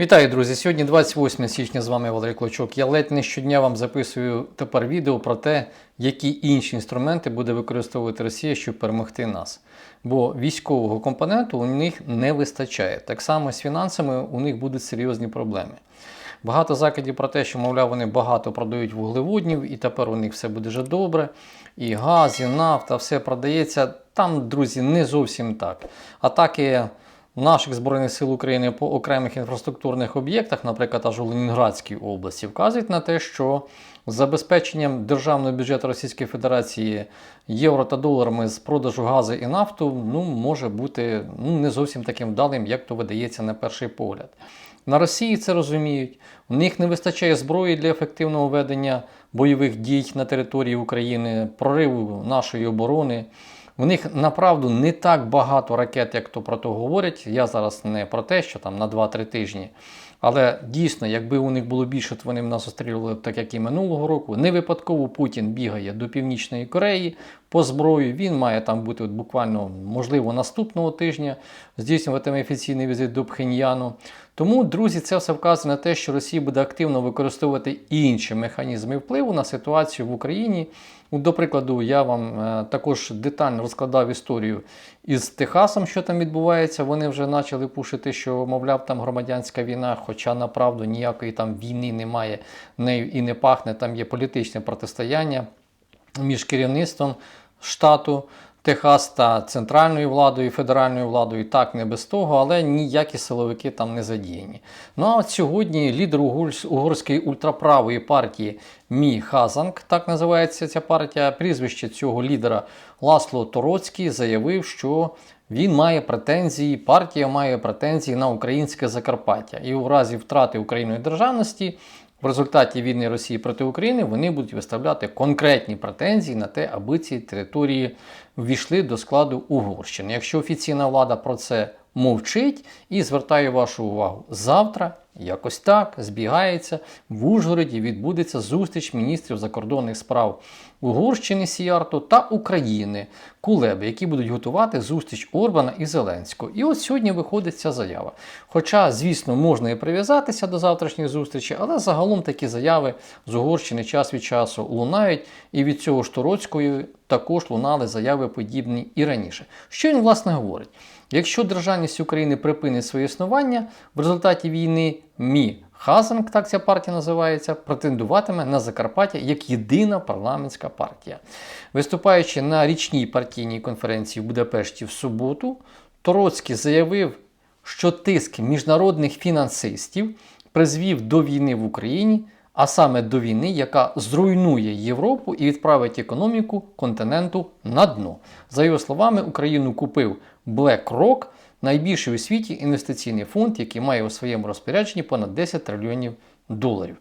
Вітаю, друзі! Сьогодні 28 січня з вами Валерій Клочок. Я ледь не щодня вам записую тепер відео про те, які інші інструменти буде використовувати Росія, щоб перемогти нас. Бо військового компоненту у них не вистачає. Так само з фінансами у них будуть серйозні проблеми. Багато закидів про те, що, мовляв, вони багато продають вуглеводнів, і тепер у них все буде вже добре. І газ, і нафта, все продається. Там, друзі, не зовсім так. Атаки наших Збройних сил України по окремих інфраструктурних об'єктах, наприклад, аж у Ленінградській області, вказують на те, що забезпеченням державного бюджету Російської Федерації євро та доларами з продажу газу і нафту ну, може бути ну, не зовсім таким вдалим, як то видається на перший погляд. На Росії це розуміють. У них не вистачає зброї для ефективного ведення бойових дій на території України, прориву нашої оборони. У них направду не так багато ракет, як то про то говорять. Я зараз не про те, що там на 2-3 тижні. Але дійсно, якби у них було більше, то вони б нас острілювали так, як і минулого року. Не випадково Путін бігає до Північної Кореї по зброю. Він має там бути от буквально, можливо, наступного тижня здійснюватиме офіційний візит до Пхеньяну. Тому, друзі, це все вказує на те, що Росія буде активно використовувати інші механізми впливу на ситуацію в Україні. До прикладу, я вам е, також детально розкладав історію із Техасом, що там відбувається. Вони вже почали пушити, що, мовляв, там громадянська війна, хоча направду ніякої там війни немає, нею і не пахне. Там є політичне протистояння між керівництвом штату. Техас та центральною владою, федеральною владою, так не без того, але ніякі силовики там не задіяні. Ну а от сьогодні лідер угорської ультраправої партії Мі Хазанг, так називається ця партія, прізвище цього лідера Ласло Тороцький заявив, що він має претензії, партія має претензії на українське Закарпаття. І у разі втрати Україною державності в результаті війни Росії проти України вони будуть виставляти конкретні претензії на те, аби ці території ввійшли до складу Угорщини. Якщо офіційна влада про це мовчить і звертаю вашу увагу, завтра якось так збігається в Ужгороді відбудеться зустріч міністрів закордонних справ Угорщини Сіярто та України Кулеби, які будуть готувати зустріч Орбана і Зеленського. І от сьогодні виходить ця заява. Хоча, звісно, можна і прив'язатися до завтрашньої зустрічі, але загалом такі заяви з Угорщини час від часу лунають, і від цього ж Тороцької також лунали заяви подібні і раніше. Що він власне говорить? Якщо державність України припинить своє існування в результаті війни, Мі Хазанг, так ця партія називається, претендуватиме на Закарпаття як єдина парламентська партія. Виступаючи на річній партійній конференції в Будапешті в суботу, Тороцький заявив, що тиск міжнародних фінансистів призвів до війни в Україні, а саме до війни, яка зруйнує Європу і відправить економіку континенту на дно. За його словами, Україну купив BlackRock, найбільший у світі інвестиційний фонд, який має у своєму розпорядженні понад 10 трильйонів доларів.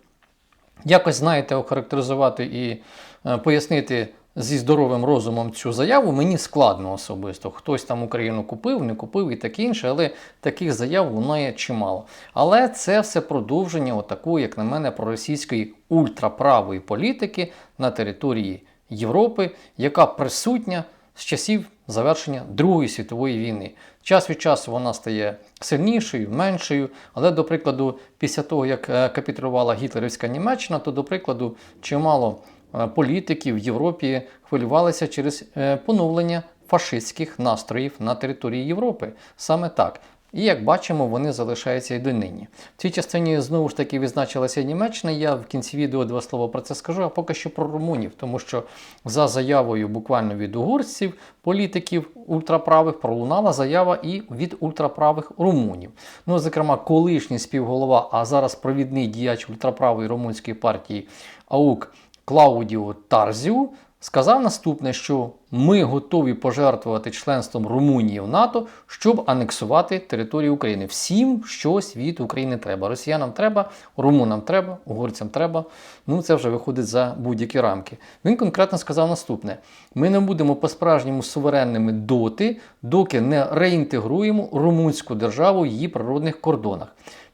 Якось, знаєте, охарактеризувати і е, пояснити зі здоровим розумом цю заяву мені складно особисто. Хтось там Україну купив, не купив і таке інше, але таких заяв лунає чимало. Але це все продовження отакої, як на мене, проросійської ультраправої політики на території Європи, яка присутня з часів завершення Другої світової війни. Час від часу вона стає сильнішою, меншою, але, до прикладу, після того, як е, капітулювала гітлерівська Німеччина, то, до прикладу, чимало е, політиків в Європі хвилювалися через е, поновлення фашистських настроїв на території Європи. Саме так. І як бачимо, вони залишаються і донині. В цій частині знову ж таки відзначилася Німеччина. Я в кінці відео два слова про це скажу, а поки що про румунів, тому що за заявою буквально від угорців, політиків ультраправих пролунала заява і від ультраправих румунів. Ну, зокрема, колишній співголова, а зараз провідний діяч ультраправої румунської партії АУК Клаудіо Тарзіу сказав наступне, що ми готові пожертвувати членством Румунії в НАТО, щоб анексувати територію України. Всім щось від України треба. Росіянам треба, румунам треба, угорцям треба. Ну це вже виходить за будь-які рамки. Він конкретно сказав наступне: ми не будемо по-справжньому суверенними доти, доки не реінтегруємо румунську державу в її природних кордонах.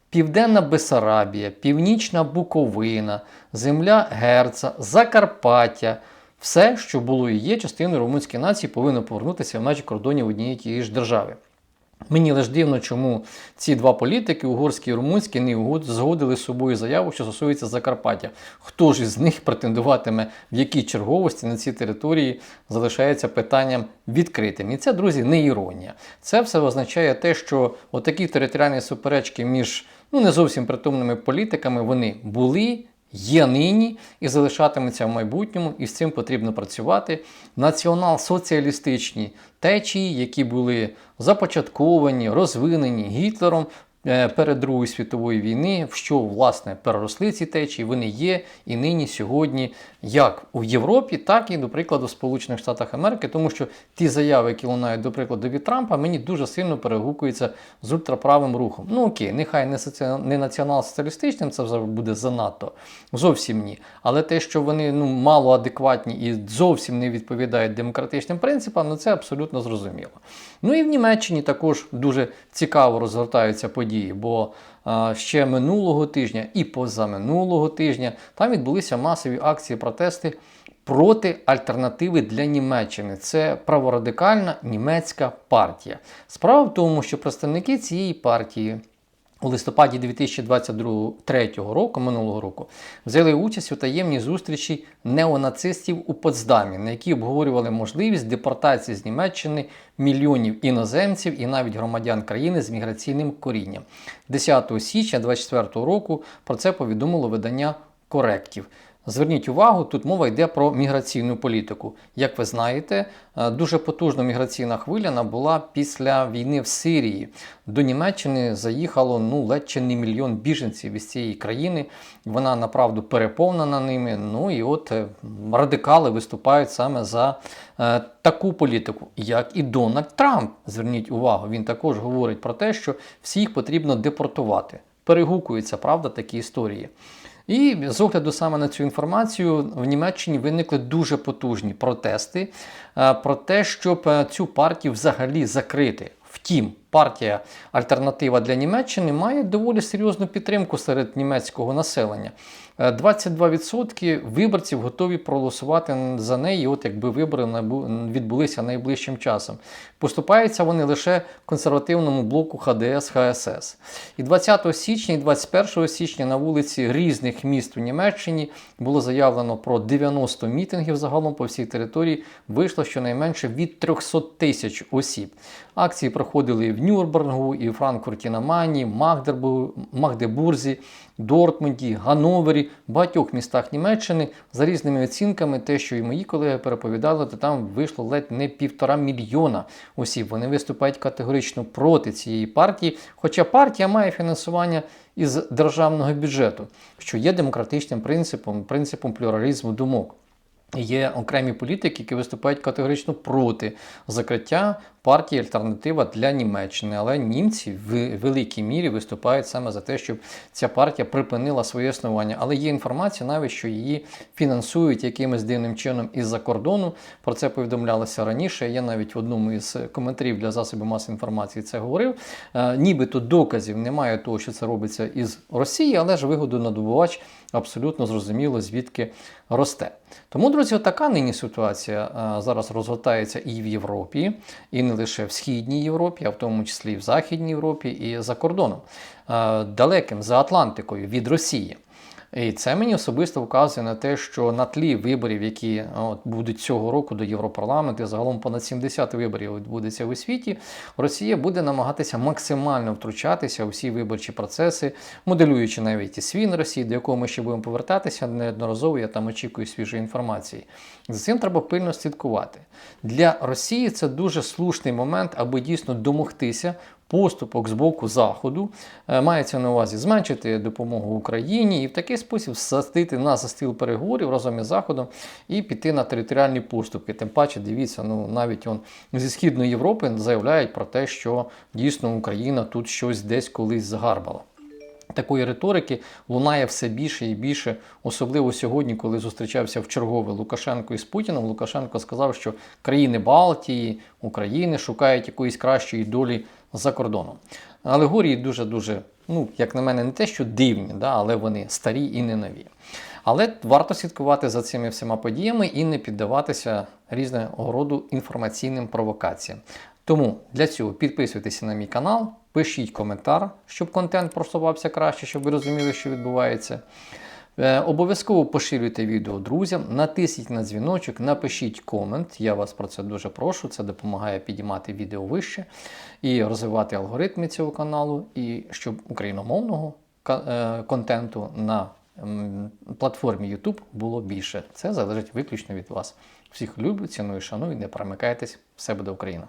Південна Бесарабія, Північна Буковина, земля Герца, Закарпаття. Все, що було і є частиною румунської нації, повинно повернутися в межі кордонів однієї тієї ж держави. Мені лише дивно, чому ці два політики, угорський і румунський, не угод- згодили з собою заяву, що стосується Закарпаття. Хто ж із них претендуватиме в якій черговості на цій території залишається питанням відкритим. І це, друзі, не іронія. Це все означає те, що отакі територіальні суперечки між ну не зовсім притомними політиками вони були. Є нині і залишатиметься в майбутньому, і з цим потрібно працювати. Націонал-соціалістичні течії, які були започатковані, розвинені Гітлером перед Другою світовою війни, в що власне переросли ці течії, вони є і нині сьогодні як у Європі, так і, до прикладу, в Сполучених Штатах Америки, тому що ті заяви, які лунають, до прикладу, від Трампа, мені дуже сильно перегукуються з ультраправим рухом. Ну окей, нехай не, соці... не націонал-соціалістичним, це вже буде занадто. Зовсім ні. Але те, що вони ну, мало адекватні і зовсім не відповідають демократичним принципам, ну це абсолютно зрозуміло. Ну і в Німеччині також дуже цікаво розгортаються події, бо ще минулого тижня і позаминулого тижня там відбулися масові акції протести проти альтернативи для Німеччини. Це праворадикальна німецька партія. Справа в тому, що представники цієї партії. У листопаді 2023 року, минулого року, взяли участь у таємній зустрічі неонацистів у Потсдамі, на якій обговорювали можливість депортації з Німеччини мільйонів іноземців і навіть громадян країни з міграційним корінням. 10 січня 2024 року про це повідомило видання Коректів. Зверніть увагу, тут мова йде про міграційну політику. Як ви знаєте, е, дуже потужна міграційна хвиля набула після війни в Сирії. До Німеччини заїхало ну ледь чи не мільйон біженців із цієї країни. Вона направду переповнена ними. Ну і от е, радикали виступають саме за е, таку політику, як і Дональд Трамп. Зверніть увагу, він також говорить про те, що всіх потрібно депортувати. Перегукуються, правда, такі історії. І з огляду саме на цю інформацію в Німеччині виникли дуже потужні протести е, про те, щоб е, цю партію взагалі закрити. Втім, партія Альтернатива для Німеччини має доволі серйозну підтримку серед німецького населення. Е, 22% виборців готові проголосувати за неї, от якби вибори відбулися найближчим часом. Поступаються вони лише консервативному блоку ХДС ХСС. І 20 січня і 21 січня на вулиці різних міст у Німеччині було заявлено про 90 мітингів загалом по всій території. Вийшло щонайменше від 300 тисяч осіб. Акції проходили в Нюрнбергу, і Франкфурті на Майні, Магдебурзі, Дортмунді, Гановері, багатьох містах Німеччини. За різними оцінками, те, що і мої колеги переповідали, то там вийшло ледь не півтора мільйона осіб. Вони виступають категорично проти цієї партії. Хоча партія має фінансування із державного бюджету, що є демократичним принципом, принципом плюралізму думок. Є окремі політики, які виступають категорично проти закриття партії Альтернатива для Німеччини. Але німці в великій мірі виступають саме за те, щоб ця партія припинила своє існування. Але є інформація навіть, що її фінансують якимось дивним чином із-за кордону. Про це повідомлялося раніше. Я навіть в одному із коментарів для засобів масової інформації це говорив. Е, Нібито доказів немає того, що це робиться із Росії, але ж вигодонадобувач абсолютно зрозуміло, звідки росте. Тому, друзі, така нині ситуація е, зараз розгортається і в Європі, і не лише в Східній Європі, а в тому числі в Західній Європі, і за кордоном, е, далеким за Атлантикою від Росії. І це мені особисто вказує на те, що на тлі виборів, які от, будуть цього року до Європарламенту, загалом понад 70 виборів відбудеться у світі, Росія буде намагатися максимально втручатися у всі виборчі процеси, моделюючи навіть і свін Росії, до якого ми ще будемо повертатися неодноразово. Я там очікую свіжої інформації. За цим треба пильно слідкувати. Для Росії це дуже слушний момент, аби дійсно домогтися поступок з боку Заходу, Е, мається на увазі зменшити допомогу Україні і в такий спосіб састити на застіл переговорів разом із Заходом і піти на територіальні поступки. Тим паче, дивіться, ну навіть он зі Східної Європи заявляють про те, що дійсно Україна тут щось десь колись загарбала. Такої риторики лунає все більше і більше, особливо сьогодні, коли зустрічався в чергове Лукашенко із Путіним. Лукашенко сказав, що країни Балтії, України шукають якоїсь кращої долі за кордоном. Алегорії дуже-дуже, ну, як на мене, не те, що дивні, да, але вони старі і не нові. Але варто слідкувати за цими всіма подіями і не піддаватися різного роду інформаційним провокаціям. Тому для цього підписуйтеся на мій канал, пишіть коментар, щоб контент просувався краще, щоб ви розуміли, що відбувається. Е, Обов'язково поширюйте відео друзям, натисніть на дзвіночок, напишіть комент. Я вас про це дуже прошу. Це допомагає підіймати відео вище і розвивати алгоритми цього каналу, і щоб україномовного е, контенту на платформі YouTube було більше. Це залежить виключно від вас. Всіх люблю, ціную, шаную, не перемикайтесь. Все буде Україна!